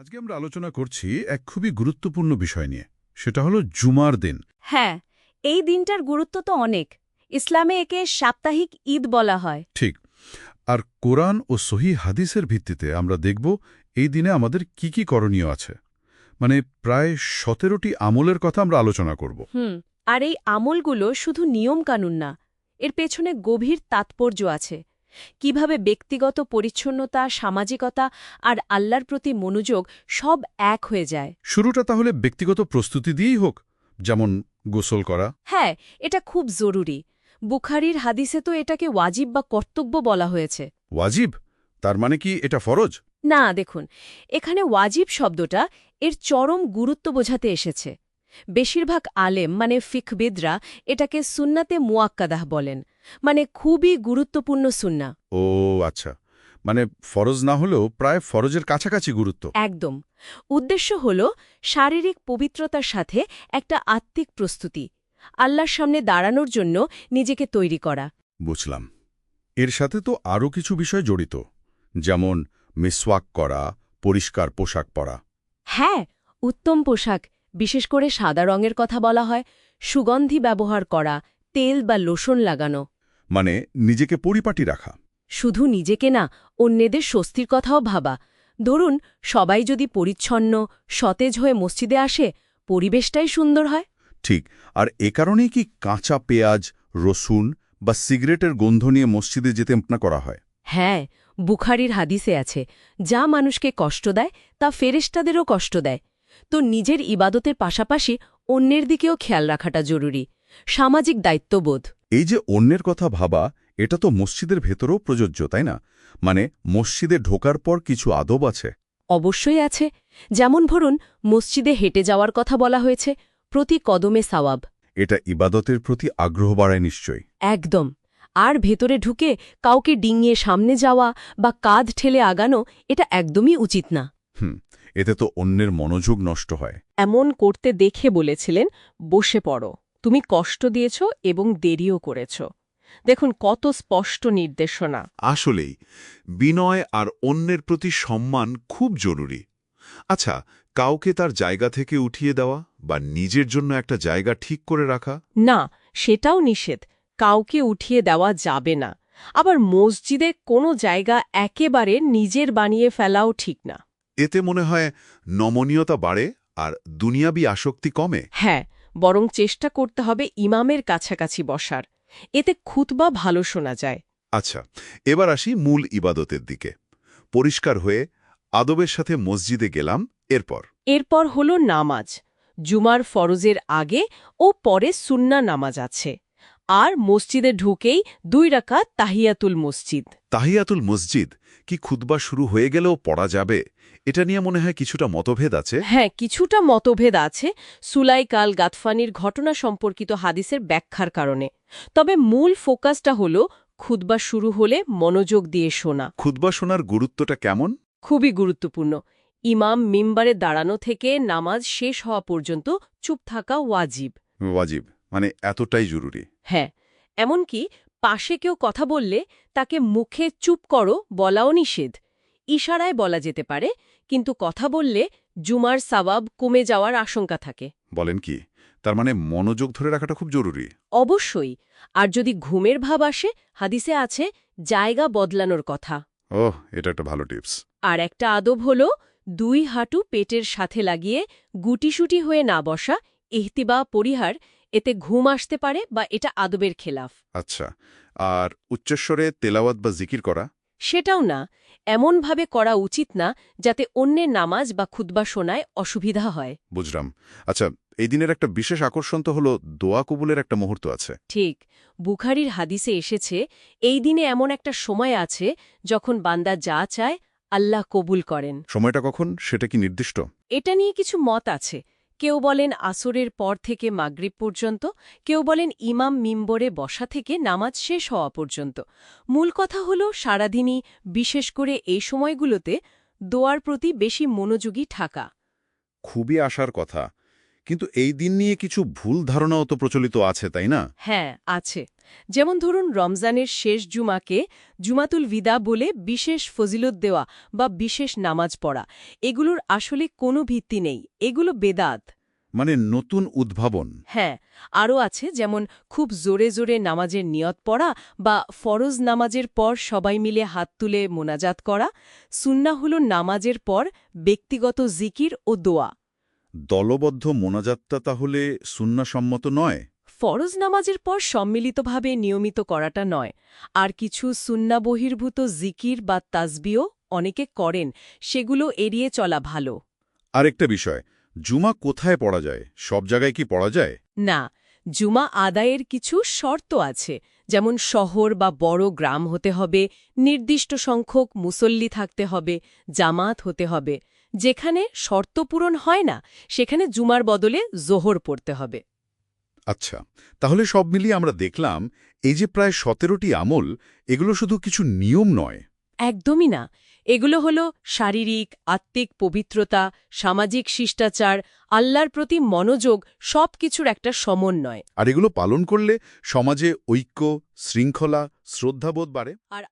আজকে আমরা আলোচনা করছি এক খুবই গুরুত্বপূর্ণ বিষয় নিয়ে। সেটা হলো জুমার দিন। হ্যাঁ এই দিনটার গুরুত্ব তো অনেক। ইসলামে একে সাপ্তাহিক ঈদ বলা হয়। ঠিক। আর কোরআন ও সহি হাদিসের ভিত্তিতে আমরা দেখব এই দিনে আমাদের কি কি করণীয় আছে। মানে প্রায় সতেরোটি আমলের কথা আমরা আলোচনা করব। হুম আর এই আমলগুলো শুধু নিয়মকানুন না এর পেছনে গভীর তাৎপর্য আছে। কীভাবে ব্যক্তিগত পরিচ্ছন্নতা সামাজিকতা আর আল্লাহর প্রতি মনোযোগ সব এক হয়ে যায়। শুরুটা তাহলে ব্যক্তিগত প্রস্তুতি দিয়েই হোক যেমন গোসল করা। হ্যাঁ এটা খুব জরুরি। বুখারির হাদিসে তো এটাকে ওয়াজিব বা কর্তব্য বলা হয়েছে। ওয়াজিব? তার মানে কি এটা ফরজ? না দেখুন এখানে ওয়াজিব শব্দটা এর চরম গুরুত্ব বোঝাতে এসেছে। বেশিরভাগ আলেম মানে ফিকবিদরা এটাকে সুন্নাতে মুয়াক্কাদাহ বলেন মানে খুবই গুরুত্বপূর্ণ সুন্না। ও আচ্ছা। মানে ফরজ না হলেও প্রায় ফরজের কাছাকাছি গুরুত্ব। একদম। উদ্দেশ্য হল শারীরিক পবিত্রতার সাথে একটা আত্মিক প্রস্তুতি আল্লাহর সামনে দাঁড়ানোর জন্য নিজেকে তৈরি করা। বুঝলাম। এর সাথে তো আরও কিছু বিষয় জড়িত যেমন মিসওয়াক করা পরিষ্কার পোশাক পরা। হ্যাঁ উত্তম পোশাক বিশেষ করে সাদা রঙের কথা বলা হয় সুগন্ধি ব্যবহার করা তেল বা লোশন লাগানো। মানে নিজেকে পরিপাটি রাখা। শুধু নিজেকে না অন্যদের স্বস্তির কথাও ভাবা। ধরুন সবাই যদি পরিচ্ছন্ন সতেজ হয়ে মসজিদে আসে পরিবেশটাই সুন্দর হয়। ঠিক আর এ কারণেই কি কাঁচা পেঁয়াজ রসুন বা সিগারেটের গন্ধ নিয়ে মসজিদে যেতে না করা হয়? হ্যাঁ বুখারির হাদিসে আছে যা মানুষকে কষ্ট দেয় তা ফেরেশতাদেরও কষ্ট দেয়। তো নিজের ইবাদতের পাশাপাশি অন্যের দিকেও খেয়াল রাখাটা জরুরি। সামাজিক দায়িত্ববোধ। এই যে অন্যের কথা ভাবা এটা তো মসজিদের ভেতরেও প্রযোজ্য তাই না? মানে মসজিদে ঢোকার পর কিছু আদব আছে? অবশ্যই আছে। যেমন ধরুন মসজিদে হেঁটে যাওয়ার কথা বলা হয়েছে প্রতি কদমে সাওয়াব। এটা ইবাদতের প্রতি আগ্রহ বাড়ায় নিশ্চয়ই। একদম। আর ভেতরে ঢুকে কাউকে ডিঙিয়ে সামনে যাওয়া বা কাঁধ ঠেলে আগানো এটা একদমই উচিত না। হুম। এতে তো অন্যের মনোযোগ নষ্ট হয়। এমন করতে দেখে বলেছিলেন বসে পড়ো। তুমি কষ্ট দিয়েছ এবং দেরিও করেছ। দেখুন কত স্পষ্ট নির্দেশনা। আসলেই বিনয় আর অন্যের প্রতি সম্মান খুব জরুরি। আচ্ছা কাউকে তার জায়গা থেকে উঠিয়ে দেওয়া বা নিজের জন্য একটা জায়গা ঠিক করে রাখা? না সেটাও নিষেধ। কাউকে উঠিয়ে দেওয়া যাবে না। আবার মসজিদে কোনো জায়গা একেবারে নিজের বানিয়ে ফেলাও ঠিক না। এতে মনে হয় নমনীয়তা বাড়ে আর দুনিয়াবি আসক্তি কমে। হ্যাঁ বরং চেষ্টা করতে হবে ইমামের কাছাকাছি বসার। এতে খুতবা ভালো শোনা যায়। আচ্ছা এবার আসি মূল ইবাদতের দিকে। পরিষ্কার হয়ে আদবের সাথে মসজিদে গেলাম এরপর। এরপর হল নামাজ। জুমার ফরজের আগে ও পরে সুন্না নামাজ আছে। আর মসজিদে ঢুকেই দুই রাকাত তাহিয়াতুল মসজিদ। তাহিয়াতুল মসজিদ কি খুতবা শুরু হয়ে গেলেও পড়া যাবে? এটা নিয়ে মনে হয় কিছুটা মতভেদ আছে। হ্যাঁ কিছুটা মতভেদ আছে সুলাইকাল গাতফানির ঘটনা সম্পর্কিত হাদিসের ব্যাখ্যার কারণে। তবে মূল ফোকাসটা হল খুতবা শুরু হলে মনোযোগ দিয়ে শোনা। খুতবা শোনার গুরুত্বটা কেমন? খুবই গুরুত্বপূর্ণ। ইমাম মিম্বারে দাঁড়ানো থেকে নামাজ শেষ হওয়া পর্যন্ত চুপ থাকা ওয়াজিব। ওয়াজিব। মানে এতটাই জরুরি। হ্যাঁ এমনকি পাশে কেউ কথা বললে তাকে মুখে চুপ করো বলাও নিষেধ। ইশারায় বলা যেতে পারে কিন্তু কথা বললে জুমার সাবাব কমে যাওয়ার আশঙ্কা থাকে। বলেন কি তার মানে মনোযোগ ধরে রাখাটা খুব জরুরি। অবশ্যই আর যদি ঘুমের ভাব আসে হাদিসে আছে জায়গা বদলানোর কথা। ওহ এটা একটা ভালো টিপস। আর একটা আদব হল দুই হাঁটু পেটের সাথে লাগিয়ে গুটিসুটি হয়ে না বসা ইহতিবা পরিহার এতে ঘুম আসতে পারে বা এটা আদবের খেলাফ। আচ্ছা আর উচ্চস্বরে তেলাওয়াত বা জিকির করা? সেটাও না এমনভাবে করা উচিত না যাতে অন্যের নামাজ বা খুতবা শোনায় অসুবিধা হয়। বুঝলাম। আচ্ছা এই দিনের একটা বিশেষ আকর্ষণ তো হল দোয়া কবুলের একটা মুহূর্ত আছে। ঠিক বুখারির হাদিসে এসেছে এই দিনে এমন একটা সময় আছে যখন বান্দা যা চায় আল্লাহ কবুল করেন। সময়টা কখন? সেটা কি নির্দিষ্ট? এটা নিয়ে কিছু মত আছে। কেউ বলেন আসরের পর থেকে মাগরিব পর্যন্ত, কেউ বলেন ইমাম মিম্বরে বসা থেকে নামাজ শেষ হওয়া পর্যন্ত। মূল কথা হল, সারাদিনই, বিশেষ করে এই সময়গুলোতে, দোয়ার প্রতি বেশি মনোযোগী থাকা। খুবই আশার কথা। কিন্তু এই দিন নিয়ে কিছু ভুল ধারণাও তো প্রচলিত আছে তাই না? হ্যাঁ আছে। যেমন ধরুন রমজানের শেষ জুমাকে জুমাতুল বিদা বলে বিশেষ ফজিলত দেওয়া বা বিশেষ নামাজ পড়া। এগুলোর আসলে কোনো ভিত্তি নেই। এগুলো বেদাত। মানে নতুন উদ্ভাবন। হ্যাঁ আরও আছে যেমন খুব জোরে জোরে নামাজের নিয়ত পড়া বা ফরজ নামাজের পর সবাই মিলে হাত তুলে মোনাজাত করা। সুন্না হল নামাজের পর ব্যক্তিগত জিকির ও দোয়া। দলবদ্ধ মোনাজাতটা তাহলে সুন্নাসম্মত নয়? ফরজ নামাজের পর সম্মিলিতভাবে নিয়মিত করাটা নয়। আর কিছু সুন্না বহির্ভূত জিকির বা তাসবিও অনেকে করেন সেগুলো এড়িয়ে চলা ভালো। আরেকটা বিষয় জুমা কোথায় পড়া যায়? সব জায়গায় কি পড়া যায়? না জুমা আদায়ের কিছু শর্ত আছে। যেমন শহর বা বড় গ্রাম হতে হবে নির্দিষ্ট সংখ্যক মুসল্লি থাকতে হবে জামাত হতে হবে। যেখানে শর্ত পূরণ হয় না সেখানে জুমার বদলে জোহর পড়তে হবে। আচ্ছা তাহলে সব মিলিয়ে আমরা দেখলাম এই যে প্রায় সতেরোটি আমল এগুলো শুধু কিছু নিয়ম নয়। একদমই না। এগুলো হল শারীরিক আত্মিক পবিত্রতা সামাজিক শিষ্টাচার আল্লাহর প্রতি মনোযোগ সব কিছুর একটা সমন্বয়। আর এগুলো পালন করলে সমাজে ঐক্য শৃঙ্খলা শ্রদ্ধাবোধ বাড়ে। আর